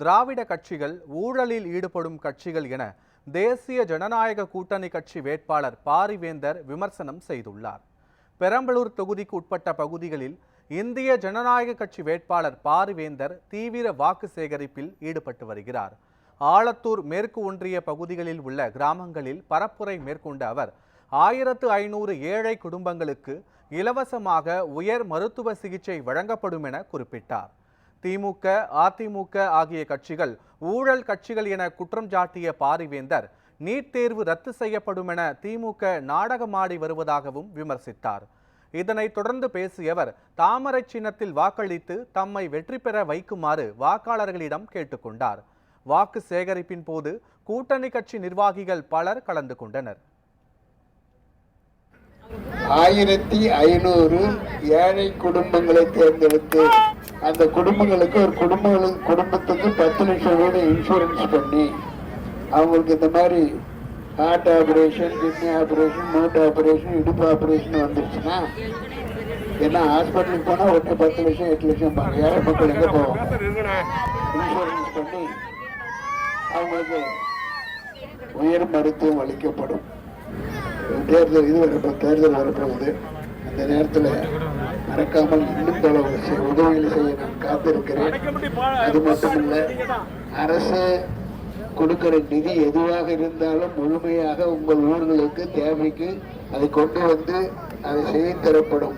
திராவிட கட்சிகள் ஊழலில் ஈடுபடும் கட்சிகள் என தேசிய ஜனநாயக கூட்டணி கட்சி வேட்பாளர் பாரிவேந்தர் விமர்சனம் செய்துள்ளார். பெரம்பலூர் தொகுதிக்கு உட்பட்ட பகுதிகளில் இந்திய ஜனநாயக கட்சி வேட்பாளர் பாரிவேந்தர் தீவிர வாக்கு சேகரிப்பில் ஈடுபட்டு வருகிறார். ஆலத்தூர் மேற்கு ஒன்றிய பகுதிகளில் உள்ள கிராமங்களில் பரப்புரை மேற்கொண்ட அவர் ஆயிரத்து ஐநூறு ஏழை குடும்பங்களுக்கு இலவசமாக உயர் மருத்துவ சிகிச்சை வழங்கப்படும் என குறிப்பிட்டார். திமுக அதிமுக ஆகிய கட்சிகள் ஊழல் கட்சிகள் என குற்றம் சாட்டிய பாரிவேந்தர் நீட் தேர்வு ரத்து செய்யப்படும் என திமுக நாடகமாடி வருவதாகவும் விமர்சித்தார். இதனைத் தொடர்ந்து பேசியவர் தாமரை சின்னத்தில் வாக்களித்து தம்மை வெற்றி பெற வைக்குமாறு வாக்காளர்களிடம் கேட்டுக்கொண்டார் வாக்கு சேகரிப்பின் போது கூட்டணி கட்சி நிர்வாகிகள் பலர் கலந்து கொண்டனர். ஆயிரத்தி ஐநூறு ஏழை குடும்பங்களை தேர்ந்தெடுத்து அந்த குடும்பங்களுக்கு ஒரு குடும்ப குடும்பத்துக்கு பத்து லட்சம் ரூபாய் இன்சூரன்ஸ் பண்ணி அவங்களுக்கு இந்த மாதிரி ஹார்ட் ஆப்ரேஷன் கிட்னி ஆப்ரேஷன் மூட்டு ஆப்ரேஷன் இடுப்பு ஆப்ரேஷன் வந்துருச்சுன்னா ஏன்னா ஹாஸ்பிட்டலுக்கு போனால் ஒன்று பத்து லட்சம் எட்டு லட்சம் ஏழை மக்கள் எங்கே போவோம் இன்சூரன்ஸ் பண்ணி அவங்களுக்கு உயர் மருத்துவம் அளிக்கப்படும். தேர்தல் இது வரப்போ தேர்தல் வரப்போகுது அந்த நேரத்தில் மறக்காமல் இன்னும் பல உதவிகள் செய்ய நான் காத்திருக்கிறேன். அது மட்டுமல்ல அரசு கொடுக்கிற நிதி எதுவாக இருந்தாலும் முழுமையாக உங்கள் ஊர்களுக்கு தேவைக்கு அதை கொண்டு வந்து அதை செய்து தரப்படும்.